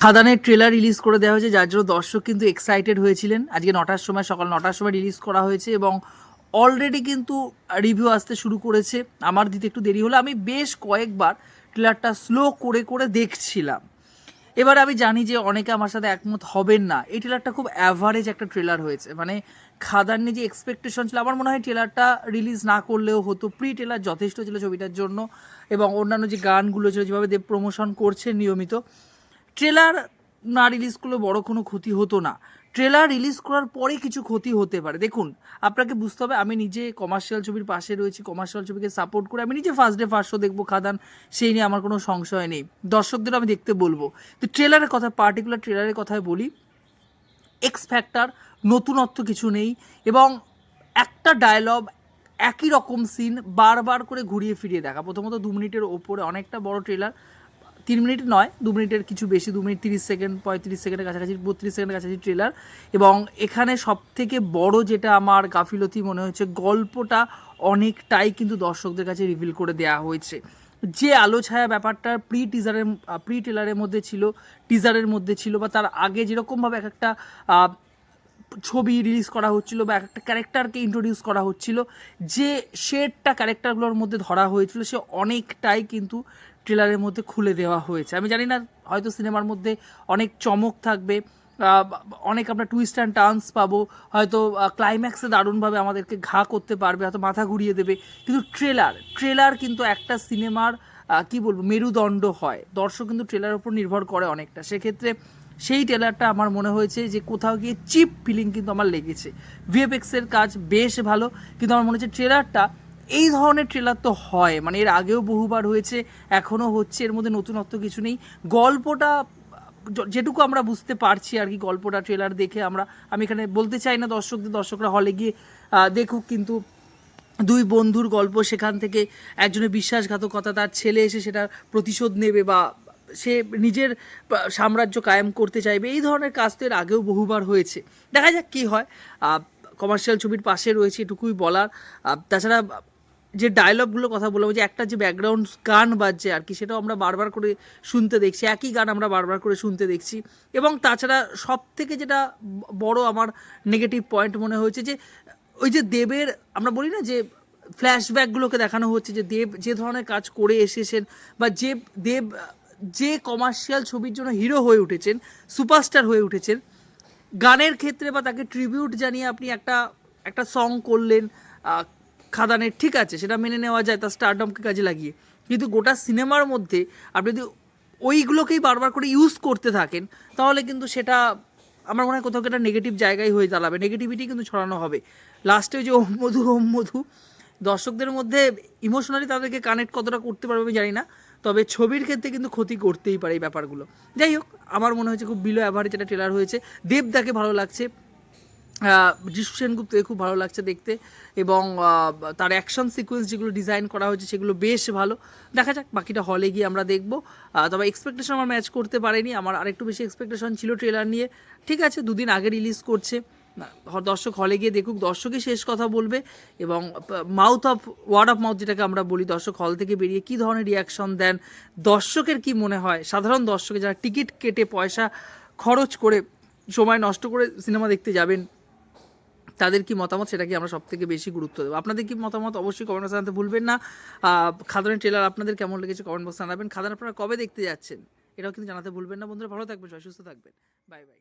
খাদানের trailer release করে দেওয়া হয়েছে, যার জন্য দর্শক কিন্তু এক্সাইটেড হয়েছিলেন। আজকে নটার সময়, সকাল নটার সময় রিলিজ করা হয়েছে এবং অলরেডি কিন্তু রিভিউ আসতে শুরু করেছে। আমার দিতে একটু দেরি হলো, আমি বেশ কয়েকবার ট্রেলারটা স্লো করে করে দেখছিলাম। এবার আমি জানি যে অনেকে আমার সাথে একমত হবেন না। এই ট্রেলারটা খুব অ্যাভারেজ একটা ট্রেলার হয়েছে। মানে খাদার নিয়ে যে এক্সপেকটেশন ছিল, আমার মনে হয় ট্রেলারটা রিলিজ না করলেও হতো। প্রি ট্রেলার যথেষ্ট ছিল ছবিটার জন্য এবং অন্যান্য যে গানগুলো ছিল, যেভাবে দেব প্রমোশন করছে নিয়মিত ট্রেলার না রিলিজ করলে বড় কোনো ক্ষতি হতো না। ট্রেলার রিলিজ করার পরে কিছু ক্ষতি হতে পারে। দেখুন, আপনাকে বুঝতে হবে, আমি নিজে কমার্শিয়াল ছবির পাশে রয়েছি কমার্শিয়াল ছবিকে সাপোর্ট করে আমি নিজে ফার্স্ট ডে ফার্স্ট শো দেখব খাদান, সেই নিয়ে আমার কোনো সংশয় নেই। দর্শকদের আমি দেখতে বলব। তো ট্রেলারের কথা পার্টিকুলার ট্রেলারের কথায় বলি এক্স ফ্যাক্টর নতুনত্ব কিছু নেই এবং একটা ডায়লগ একই রকম সিন বারবার করে ঘুরিয়ে ফিরিয়ে দেখা। প্রথমত দু মিনিটের ওপরে অনেকটা বড় ট্রেলার তিন মিনিট নয়, দু মিনিটের কিছু বেশি, দু মিনিট তিরিশ সেকেন্ড, পঁয়ত্রিশ সেকেন্ডের কাছাকাছি, বত্রিশ সেকেন্ডের কাছাকাছি ট্রেলার এবং এখানে সব থেকে বড় যেটা আমার গাফিলতি মনে হচ্ছে গল্পটা অনেকটাই কিন্তু দর্শকদের কাছে রিভিল করে দেওয়া হয়েছে। যে আলো ছায়া ব্যাপারটা প্রি টিজারের প্রি টেলারের মধ্যে ছিল টিজারের মধ্যে ছিল বা তার আগে যেরকমভাবে এক একটা ছবি রিলিজ করা হচ্ছিল বা একটা ক্যারেক্টারকে ইন্ট্রোডিউস করা হচ্ছিল, যে শেডটা ক্যারেক্টারগুলোর মধ্যে ধরা হয়েছিল, সে অনেকটাই কিন্তু ট্রেলারের মধ্যে খুলে দেওয়া হয়েছে। আমি জানি না, হয়তো সিনেমার মধ্যে অনেক চমক থাকবে অনেক আমরা টুইস্ট অ্যান্ড টার্নস পাবো, হয়তো ক্লাইম্যাক্সে দারুণভাবে আমাদেরকে ঘা করতে পারবে, হয়তো মাথা ঘুরিয়ে দেবে। কিন্তু ট্রেলার ট্রেলার কিন্তু একটা সিনেমার কি বলব, মেরুদণ্ড হয়। দর্শক কিন্তু ট্রেলার উপর নির্ভর করে অনেকটা। সেক্ষেত্রে সেই ট্রেলারটা আমার মনে হয়েছে যে কোথাও গিয়ে চিপ ফিলিং কিন্তু আমার লেগেছে। ভিএফএক্সের কাজ বেশ ভালো, কিন্তু আমার মনে হচ্ছে ট্রেলারটা এই ধরনের ট্রেলার তো হয় মানে এর আগেও বহুবার হয়েছে, এখনও হচ্ছে, এর মধ্যে নতুনত্ব কিছু নেই। গল্পটা, যেটুকু আমরা বুঝতে পারছি আর কি, গল্পটা ট্রেলার দেখে আমরা, আমি এখানে বলতে চাই না দর্শকদের, দর্শকরা হলে গিয়ে দেখুক, কিন্তু দুই বন্ধুর গল্প সেখান থেকে একজনের বিশ্বাসঘাতকতা, তার ছেলে এসে সেটার প্রতিশোধ নেবে বা সে নিজের সাম্রাজ্য কায়েম করতে চাইবে, এই ধরনের কাজ তো এর আগেও বহুবার হয়েছে। দেখা যাক কী হয়। কমার্শিয়াল ছবির পাশে রয়েছে এটুকুই বলার। তাছাড়া যে ডায়লগগুলো কথা বললাম যে একটা যে ব্যাকগ্রাউন্ড গান বাজছে আর কি, সেটাও আমরা বারবার করে শুনতে দেখছি। একই গান আমরা বারবার করে শুনতে দেখছি। এবং তাছাড়া সব থেকে যেটা বড় আমার নেগেটিভ পয়েন্ট মনে হয়েছে যে, ওই যে দেবের, আমরা বলি না যে ফ্ল্যাশব্যাকগুলোকে দেখানো হচ্ছে, যে দেব যে ধরনের কাজ করে এসেছেন বা যে দেব যে কমার্শিয়াল ছবির জন্য হিরো হয়ে উঠেছেন সুপারস্টার হয়ে উঠেছেন, গানের ক্ষেত্রে বা তাকে ট্রিবিউট জানিয়ে আপনি একটা একটা সং করলেন খাদানের, ঠিক আছে, সেটা মেনে নেওয়া যায়, তার স্টারডমকে কাজে লাগিয়ে। কিন্তু গোটা সিনেমার মধ্যে আপনি যদি ওইগুলোকেই বারবার করে ইউজ করতে থাকেন, তাহলে কিন্তু সেটা আমার মনে হয় কোথাও একটা নেগেটিভ জায়গায় হয়ে দাঁড়াবে। নেগেটিভিটি কিন্তু ছড়ানো হবে। লাস্টে যে ওম মধু ওম মধু, দর্শকদের মধ্যে ইমোশনালি তাদেরকে কানেক্ট কতটা করতে পারবে আমি জানি না। তবে ছবির ক্ষেত্রে কিন্তু ক্ষতি করতেই পারে এই ব্যাপারগুলো। যাই হোক, আমার মনে হয়েছে খুব বিলো অ্যাভারেজ একটা ট্রেলার হয়েছে। দেবদাকে ভালো লাগছে। যিশু সেনগুপ্তকে খুব ভালো লাগছে দেখতে এবং তার অ্যাকশন সিকোয়েন্স যেগুলো ডিজাইন করা হয়েছে সেগুলো বেশ ভালো। দেখা যাক, বাকিটা হলে গিয়ে আমরা দেখব। তবে এক্সপেকটেশন আমার ম্যাচ করতে পারেনি। আমার আরেকটু বেশি এক্সপেকটেশন ছিল ট্রেলার নিয়ে। ঠিক আছে, দুদিন আগে রিলিজ করছে। দর্শক হলে গিয়ে দেখুক, দর্শকই শেষ কথা বলবে এবং mouth of word of mouth যেটাকে আমরা বলি, দর্শক হল থেকে বেরিয়ে কী ধরনের রিয়াকশন দেন, দর্শকের কি মনে হয়? সাধারণ দর্শকে যারা টিকিট কেটে পয়সা খরচ করে সময় নষ্ট করে সিনেমা দেখতে যাবেন, তাদের কি মতামত? সেটাকে আমরা সব থেকে বেশি গুরুত্ব দেবো? আপনাদের কি মতামত? অবশ্যই কমেন্ট বক্সে জানাতে ভুলবেন না। খাদানের ট্রেলার আপনাদের কেমন লেগেছে কমেন্ট বক্সে জানাবেন। খাদান, আপনারা কবে দেখতে যাচ্ছেন? এটাও কিন্তু জানাতে ভুলবেন না। বন্ধুরা, ভালো থাকবেন সুস্থ থাকবেন। Bye bye